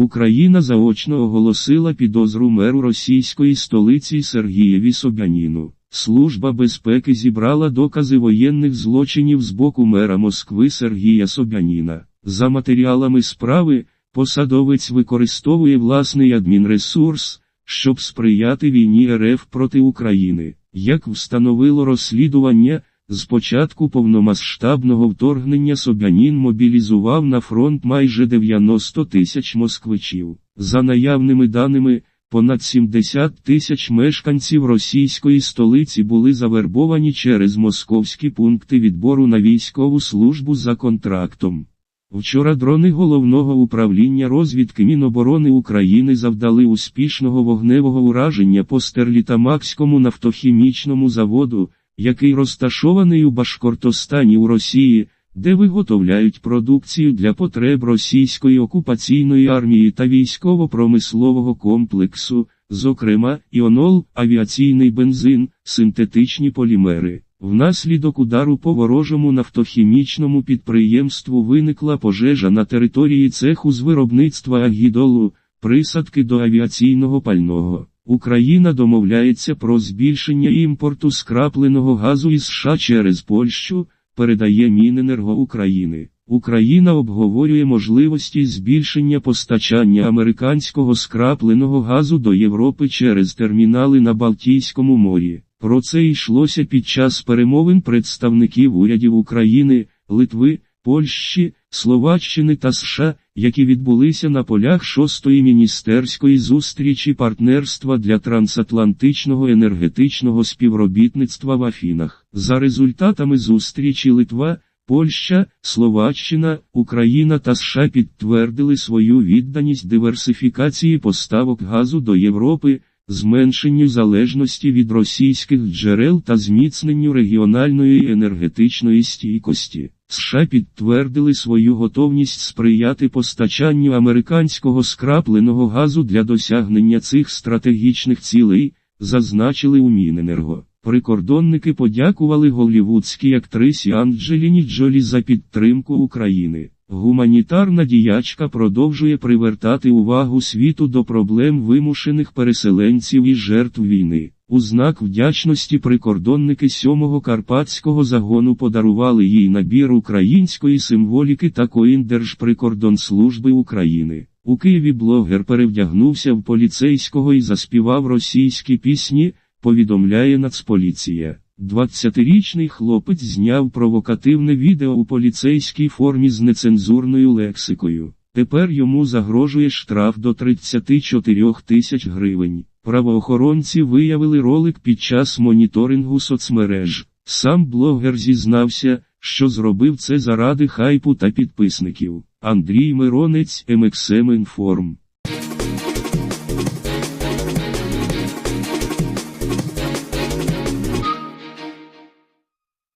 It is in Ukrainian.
Україна заочно оголосила підозру меру російської столиці Сергієві Собяніну. Служба безпеки зібрала докази воєнних злочинів з боку мера Москви Сергія Собяніна. За матеріалами справи, посадовець використовує власний адмінресурс, щоб сприяти війні РФ проти України. Як встановило розслідування, з початку повномасштабного вторгнення Собянін мобілізував на фронт майже 90 тисяч москвичів. За наявними даними, понад 70 тисяч мешканців російської столиці були завербовані через московські пункти відбору на військову службу за контрактом. Вчора дрони головного управління розвідки Міноборони України завдали успішного вогневого ураження по Стерлітамакському нафтохімічному заводу, який розташований у Башкортостані у Росії, де виготовляють продукцію для потреб російської окупаційної армії та військово-промислового комплексу, зокрема, іонол, авіаційний бензин, синтетичні полімери. Внаслідок удару по ворожому нафтохімічному підприємству виникла пожежа на території цеху з виробництва агідолу, присадки до авіаційного пального. Україна домовляється про збільшення імпорту скрапленого газу із США через Польщу, передає Міненерго України. Україна обговорює можливості збільшення постачання американського скрапленого газу до Європи через термінали на Балтійському морі. Про це йшлося під час перемовин представників урядів України, Литви, Польщі, Словаччини та США, які відбулися на полях шостої міністерської зустрічі партнерства для трансатлантичного енергетичного співробітництва в Афінах. За результатами зустрічі Литва, Польща, Словаччина, Україна та США підтвердили свою відданість диверсифікації поставок газу до Європи, зменшенню залежності від російських джерел та зміцненню регіональної енергетичної стійкості. США підтвердили свою готовність сприяти постачанню американського скрапленого газу для досягнення цих стратегічних цілей, зазначили у Міненерго. Прикордонники подякували голлівудській актрисі Анджеліні Джолі за підтримку України. Гуманітарна діячка продовжує привертати увагу світу до проблем вимушених переселенців і жертв війни. У знак вдячності прикордонники 7-го Карпатського загону подарували їй набір української символіки та коін Держприкордонслужби України. У Києві блогер перевдягнувся в поліцейського і заспівав російські пісні, повідомляє Нацполіція. 20-річний хлопець зняв провокативне відео у поліцейській формі з нецензурною лексикою. Тепер йому загрожує штраф до 34 тисяч гривень. Правоохоронці виявили ролик під час моніторингу соцмереж. Сам блогер зізнався, що зробив це заради хайпу та підписників. Андрій Миронець МXM Інформ